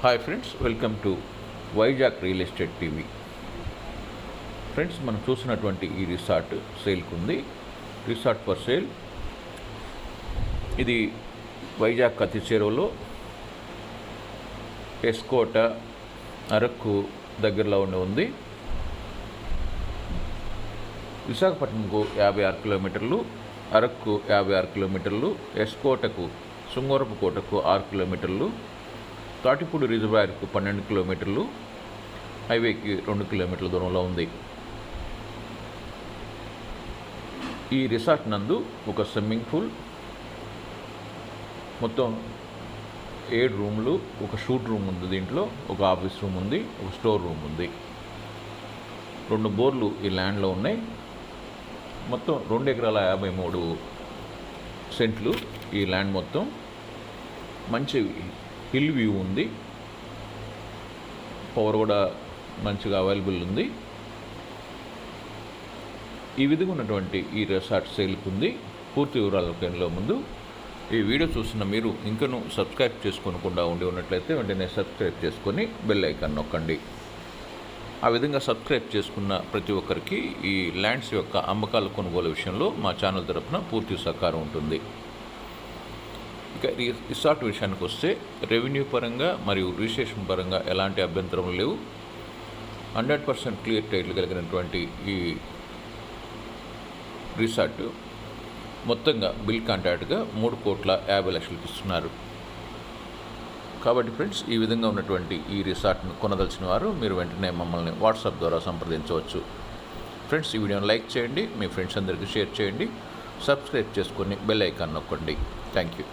Hi friends welcome to Vizag real estate TV. Friends మనం చూసినటువంటి ఈ రిసార్ట్ సేల్కి ఉంది రిసార్ట్ ఫర్ సేల్. ఇది వైజాగ్ కత్తి చెరువులో ఎస్కోట అరకు దగ్గరలో ఉండి ఉంది. విశాఖపట్నంకు యాభై ఆరు కిలోమీటర్లు అరక్కు యాభై ఆరు కిలోమీటర్లు ఎస్కోటకు శృంగోరపు కోటకు ఆరు కిలోమీటర్లు తాటిపూడి రిజర్వాయర్కు పన్నెండు కిలోమీటర్లు హైవేకి రెండు కిలోమీటర్ల దూరంలో ఉంది. ఈ రిసార్ట్ నందు ఒక స్విమ్మింగ్ పూల్ మొత్తం ఏడు రూమ్లు ఒక షూట్ రూమ్ ఉంది దీంట్లో ఒక ఆఫీస్ రూమ్ ఉంది ఒక స్టోర్ రూమ్ ఉంది. రెండు బోర్లు ఈ ల్యాండ్లో ఉన్నాయి. మొత్తం రెండు ఎకరాల యాభై మూడు సెంట్లు ఈ ల్యాండ్ మొత్తం. మంచి హిల్ వ్యూ ఉంది. పవర్ కూడా మంచిగా అవైలబుల్ ఉంది. ఈ విధంగా ఉన్నటువంటి ఈ రిసార్ట్ సేల్కి ఉంది పూర్తి వివరాల ముందు. ఈ వీడియో చూసిన మీరు ఇంకనూ సబ్స్క్రైబ్ చేసుకోకుండా ఉండి ఉన్నట్లయితే వెంటనే సబ్స్క్రైబ్ చేసుకొని బెల్ ఐకాన్ నొక్కండి. ఆ విధంగా సబ్స్క్రైబ్ చేసుకున్న ప్రతి ఒక్కరికి ఈ ల్యాండ్స్ యొక్క అమ్మకాల కొనుగోలు విషయంలో మా ఛానల్ తరపున పూర్తి సహకారం ఉంటుంది. ఇక ఈ రిసార్ట్ విషయానికి వస్తే రెవెన్యూ పరంగా మరియు రిజిస్ట్రేషన్ పరంగా ఎలాంటి అభ్యంతరం లేవు. హండ్రెడ్ పర్సెంట్ క్లియర్ టైట్లు కలిగినటువంటి ఈ రిసార్ట్ మొత్తంగా బిల్ కాంట్రాక్ట్గా మూడు కోట్ల యాభై లక్షలకు ఇస్తున్నారు. కాబట్టి ఫ్రెండ్స్ ఈ విధంగా ఉన్నటువంటి ఈ రిసార్ట్ను కొనదలిచిన వారు మీరు వెంటనే మమ్మల్ని వాట్సాప్ ద్వారా సంప్రదించవచ్చు. ఫ్రెండ్స్ ఈ వీడియోని లైక్ చేయండి మీ ఫ్రెండ్స్ అందరికీ షేర్ చేయండి సబ్స్క్రైబ్ చేసుకొని బెల్ ఐకాన్ నొక్కండి. Thank you